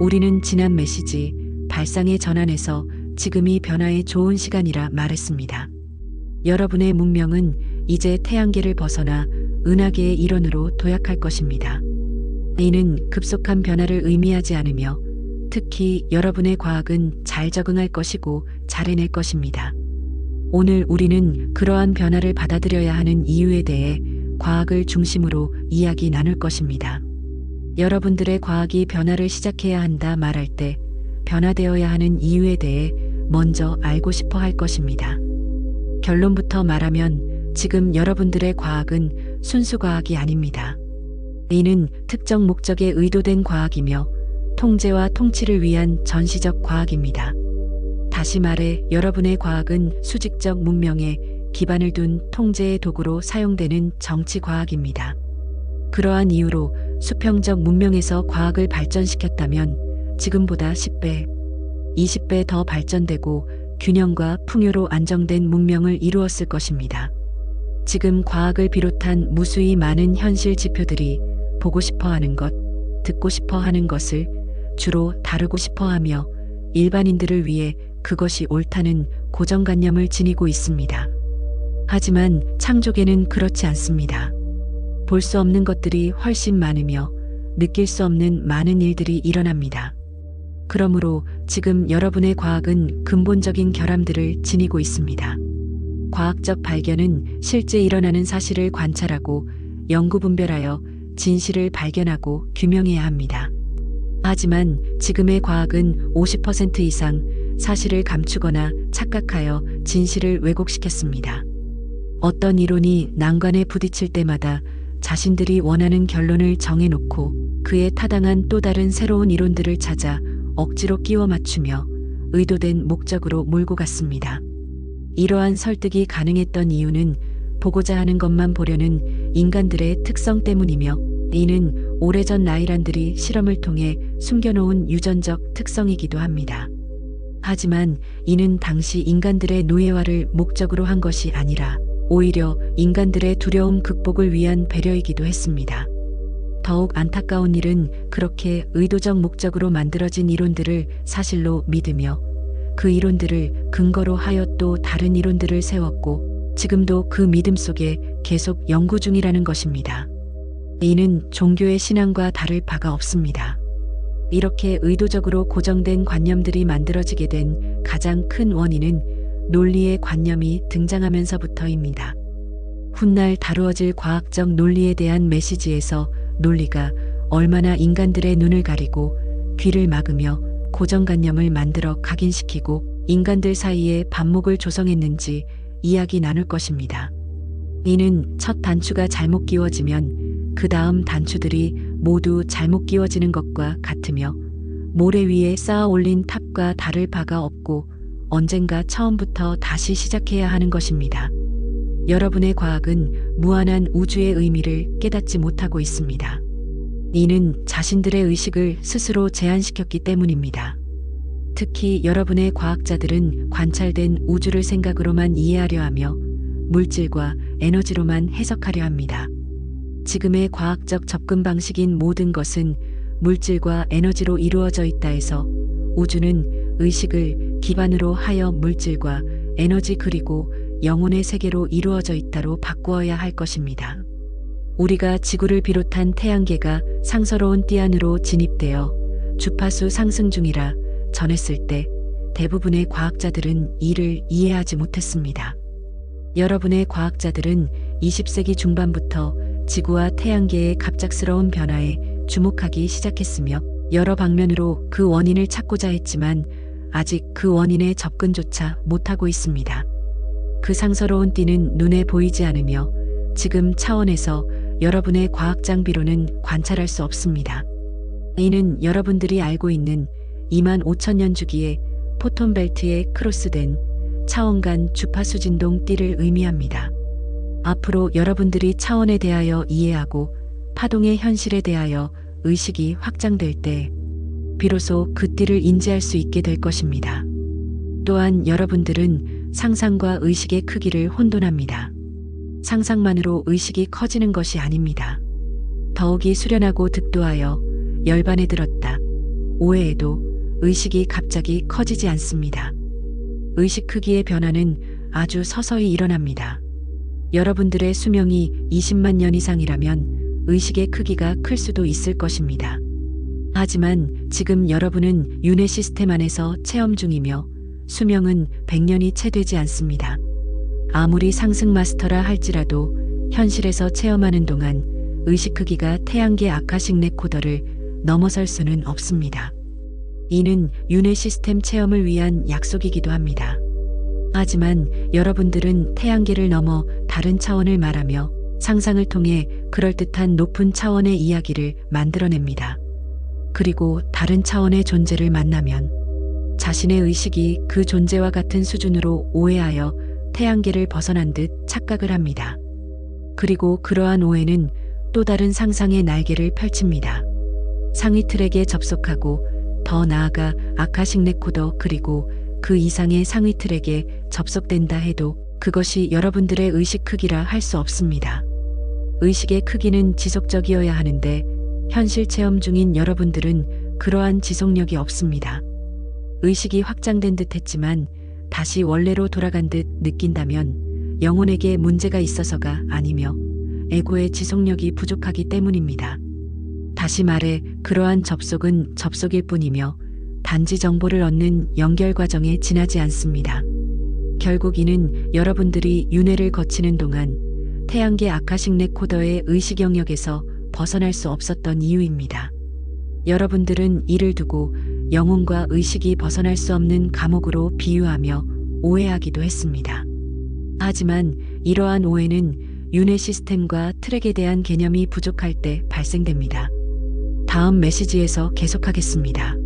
우리는 지난 메시지 발상의 전환에서 지금이 변화의 좋은 시간이라 말했습니다. 여러분의 문명은 이제 태양계를 벗어나 은하계의 일원으로 도약할 것입니다. 이는 급속한 변화를 의미하지 않으며 특히 여러분의 과학은 잘 적응할 것이고 잘 해낼 것입니다. 오늘 우리는 그러한 변화를 받아들여야 하는 이유에 대해 과학을 중심으로 이야기 나눌 것입니다. 여러분들의 과학이 변화를 시작해야 한다 말할 때 변화되어야 하는 이유에 대해 먼저 알고 싶어 할 것입니다. 결론부터 말하면 지금 여러분들의 과학은 순수 과학이 아닙니다. 이는 특정 목적에 의도된 과학이며 통제와 통치를 위한 전시적 과학입니다. 다시 말해 여러분의 과학은 수직적 문명에 기반을 둔 통제의 도구로 사용되는 정치 과학입니다. 그러한 이유로 수평적 문명에서 과학을 발전시켰다면 지금보다 10배, 20배 더 발전되고 균형과 풍요로 안정된 문명을 이루었을 것입니다. 지금 과학을 비롯한 무수히 많은 현실 지표들이 보고 싶어 하는 것, 듣고 싶어 하는 것을 주로 다루고 싶어 하며 일반인들을 위해 그것이 옳다는 고정관념을 지니고 있습니다. 하지만 창조계는 그렇지 않습니다. 볼 수 없는 것들이 훨씬 많으며 느낄 수 없는 많은 일들이 일어납니다. 그러므로 지금 여러분의 과학은 근본적인 결함들을 지니고 있습니다. 과학적 발견은 실제 일어나는 사실을 관찰하고 연구 분별하여 진실을 발견하고 규명해야 합니다. 하지만 지금의 과학은 50% 이상 사실을 감추거나 착각하여 진실을 왜곡시켰습니다. 어떤 이론이 난관에 부딪힐 때마다 자신들이 원하는 결론을 정해놓고 그에 타당한 또 다른 새로운 이론들을 찾아 억지로 끼워 맞추며 의도된 목적으로 몰고 갔습니다. 이러한 설득이 가능했던 이유는 보고자 하는 것만 보려는 인간들의 특성 때문이며 이는 오래전 나이란들이 실험을 통해 숨겨놓은 유전적 특성이기도 합니다. 하지만 이는 당시 인간들의 노예화를 목적으로 한 것이 아니라 오히려 인간들의 두려움 극복을 위한 배려이기도 했습니다. 더욱 안타까운 일은 그렇게 의도적 목적으로 만들어진 이론들을 사실로 믿으며 그 이론들을 근거로 하여 또 다른 이론들을 세웠고 지금도 그 믿음 속에 계속 연구 중이라는 것입니다. 이는 종교의 신앙과 다를 바가 없습니다. 이렇게 의도적으로 고정된 관념들이 만들어지게 된 가장 큰 원인은 논리의 관념이 등장하면서부터입니다. 훗날 다루어질 과학적 논리에 대한 메시지에서 논리가 얼마나 인간들의 눈을 가리고 귀를 막으며 고정관념을 만들어 각인시키고 인간들 사이에 반목을 조성했는지 이야기 나눌 것입니다. 이는 첫 단추가 잘못 끼워지면 그 다음 단추들이 모두 잘못 끼워지는 것과 같으며 모래 위에 쌓아 올린 탑과 다를 바가 없고 언젠가 처음부터 다시 시작해야 하는 것입니다. 여러분의 과학은 무한한 우주의 의미를 깨닫지 못하고 있습니다. 이는 자신들의 의식을 스스로 제한시켰기 때문입니다. 특히 여러분의 과학자들은 관찰된 우주를 생각으로만 이해하려 하며 물질과 에너지로만 해석하려 합니다. 지금의 과학적 접근 방식인 모든 것은 물질과 에너지로 이루어져 있다 해서 우주는 의식을 기반으로 하여 물질과 에너지 그리고 영혼의 세계로 이루어져 있다로 바꾸어야 할 것입니다. 우리가 지구를 비롯한 태양계가 상서로운 띠 안으로 진입되어 주파수 상승 중이라 전했을 때 대부분의 과학자들은 이를 이해하지 못했습니다. 여러분의 과학자들은 20세기 중반부터 지구와 태양계의 갑작스러운 변화에 주목하기 시작했으며 여러 방면으로 그 원인을 찾고자 했지만 아직 그 원인에 접근조차 못하고 있습니다. 그 상서로운 띠는 눈에 보이지 않으며 지금 차원에서 여러분의 과학 장비로는 관찰할 수 없습니다. 이는 여러분들이 알고 있는 2만 5천 년 주기의 포톤 벨트에 크로스된 차원 간 주파수 진동 띠를 의미합니다. 앞으로 여러분들이 차원에 대하여 이해하고 파동의 현실에 대하여 의식이 확장될 때 비로소 그 띠를 인지할 수 있게 될 것입니다. 또한 여러분들은 상상과 의식의 크기를 혼돈합니다. 상상만으로 의식이 커지는 것이 아닙니다. 더욱이 수련하고 득도하여 열반에 들었다. 오해에도 의식이 갑자기 커지지 않습니다. 의식 크기의 변화는 아주 서서히 일어납니다. 여러분들의 수명이 20만 년 이상이라면 의식의 크기가 클 수도 있을 것입니다. 하지만 지금 여러분은 윤회 시스템 안에서 체험 중이며 수명은 100년이 채 되지 않습니다. 아무리 상승 마스터라 할지라도 현실에서 체험하는 동안 의식 크기가 태양계 아카식 레코더를 넘어설 수는 없습니다. 이는 윤회 시스템 체험을 위한 약속이기도 합니다. 하지만 여러분들은 태양계를 넘어 다른 차원을 말하며 상상을 통해 그럴듯한 높은 차원의 이야기를 만들어냅니다. 그리고 다른 차원의 존재를 만나면 자신의 의식이 그 존재와 같은 수준으로 오해하여 태양계를 벗어난 듯 착각을 합니다. 그리고 그러한 오해는 또 다른 상상의 날개를 펼칩니다. 상위 트랙에 접속하고 더 나아가 아카식 레코더 그리고 그 이상의 상위 트랙에 접속된다 해도 그것이 여러분들의 의식 크기라 할 수 없습니다. 의식의 크기는 지속적이어야 하는데 현실 체험 중인 여러분들은 그러한 지속력이 없습니다. 의식이 확장된 듯 했지만 다시 원래로 돌아간 듯 느낀다면 영혼에게 문제가 있어서가 아니며 에고의 지속력이 부족하기 때문입니다. 다시 말해 그러한 접속은 접속일 뿐이며 단지 정보를 얻는 연결 과정에 지나지 않습니다. 결국 이는 여러분들이 윤회를 거치는 동안 태양계 아카식 레코더의 의식 영역에서 벗어날 수 없었던 이유입니다. 여러분들은 이를 두고 영혼과 의식이 벗어날 수 없는 감옥으로 비유하며 오해하기도 했습니다. 하지만 이러한 오해는 윤회 시스템과 트랙에 대한 개념이 부족할 때 발생됩니다. 다음 메시지에서 계속하겠습니다.